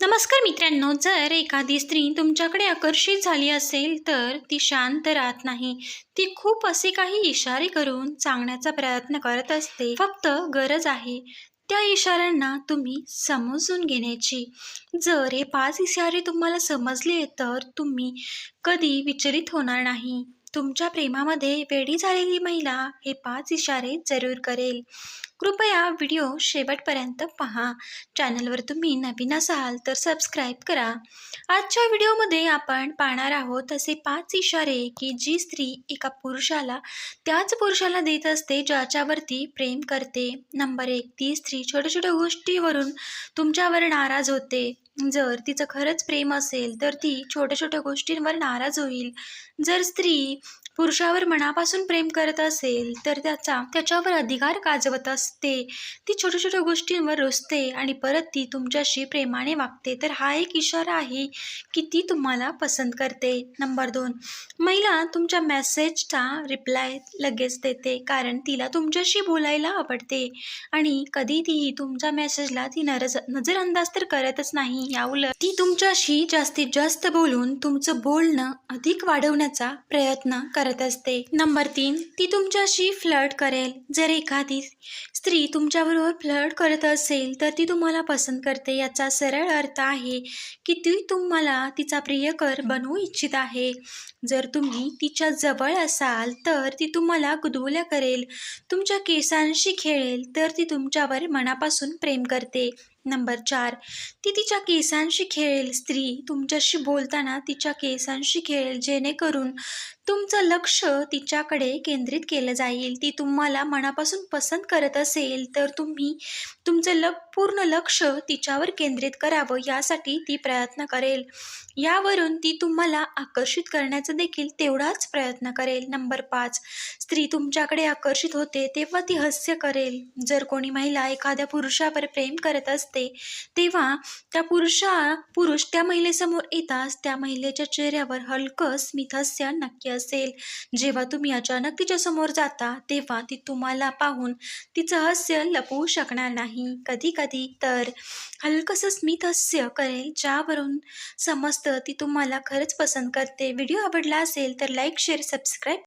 नमस्कार मित्रांनो जर एखादी स्त्री तुमच्याकडे आकर्षित झाली असेल तर ती शांत राहत नाही. ती खूप असे काही इशारे करून सांगण्याचा प्रयत्न करत असते. फक्त गरज आहे त्या इशाऱ्यांना तुम्ही समजून घेण्याची. जर हे पाच इशारे तुम्हाला समजले तर तुम्ही कधी विचलित होणार नाही. तुमच्या प्रेमामध्ये वेडी झालेली महिला हे पाच इशारे जरूर करेल. कृपया व्हिडिओ शेवटपर्यंत पहा. चॅनलवर तुम्ही नवीन असाल तर सबस्क्राईब करा. आजच्या व्हिडिओमध्ये आपण पाहणार आहोत असे पाच इशारे की जी स्त्री एका पुरुषाला त्याच पुरुषाला देत असते ज्याच्यावरती प्रेम करते. नंबर एक ती स्त्री छोट्या छोट्या गोष्टीवरून तुमच्यावर नाराज होते. जर तिचं खरंच प्रेम असेल तर ती छोट्या छोट्या गोष्टींवर नाराज होईल. जर स्त्री पुरुषावर मनापासून प्रेम करत असेल तर त्याचा त्याच्यावर अधिकार गाजवत असते. ती छोट्या छोट्या गोष्टींवर रुसते आणि परत ती तुमच्याशी प्रेमाने वागते. तर हा एक इशारा आहे की ती तुम्हाला पसंत करते. नंबर दोन महिला तुमच्या मेसेजचा रिप्लाय लगेच देते कारण तिला तुमच्याशी बोलायला आवडते. आणि कधी ती तुमच्या मेसेजला ती नरज नजरअंदाज तर करतच नाही. याउलट ती तुमच्याशी जास्तीत जास्त बोलून तुमचं बोलणं अधिक वाढवण्याचा प्रयत्न करत असते. नंबर तीन ती तुमच्याशी फ्लर्ट करेल. जर एखादी स्त्री तुमच्याबरोबर फ्लर्ट करत असेल तर ती तुम्हाला पसंत करते. याचा सरळ अर्थ आहे की ती तुम्हाला तिचा प्रियकर बनवू इच्छित आहे. जर तुम्ही तिच्या जवळ असाल तर ती तुम्हाला गुदगुल्या करेल. तुमच्या केसांशी खेळेल तर ती तुमच्यावर मनापासून प्रेम करते. नंबर चार ती तिच्या केसांशी खेळेल. स्त्री तुमच्याशी बोलताना तिच्या केसांशी खेळेल जेणेकरून तुमचं लक्ष तिच्याकडे केंद्रित केलं जाईल. ती तुम्हाला मनापासून पसंत करत असेल. तर तुम्ही तुमचं लक पूर्ण लक्ष तिच्यावर केंद्रित करावं यासाठी ती प्रयत्न करेल. यावरून ती तुम्हाला आकर्षित करण्याचा देखील तेवढाच प्रयत्न करेल. नंबर पाच स्त्री तुमच्याकडे आकर्षित होते तेव्हा ती हास्य करेल. जर कोणी महिला एखाद्या पुरुषावर प्रेम करत असते तेव्हा त्या पुरुषा पुरुष त्या महिलेसमोर येताच त्या महिलेच्या चेहऱ्यावर हलकं स्मितहस्य नक्की असेल. जेव्हा तुम्ही अचानक तिच्या समोर जाता तेव्हा ती तुम्हाला पाहून तिचं रहस्य लपवू शकणार नाही. कधी कधी तर हलकंसं स्मितहस्य करेल ज्यावरून समजतं ती तुम्हाला खरंच पसंत करते. व्हिडिओ आवडला असेल तर लाईक शेअर सबस्क्राईब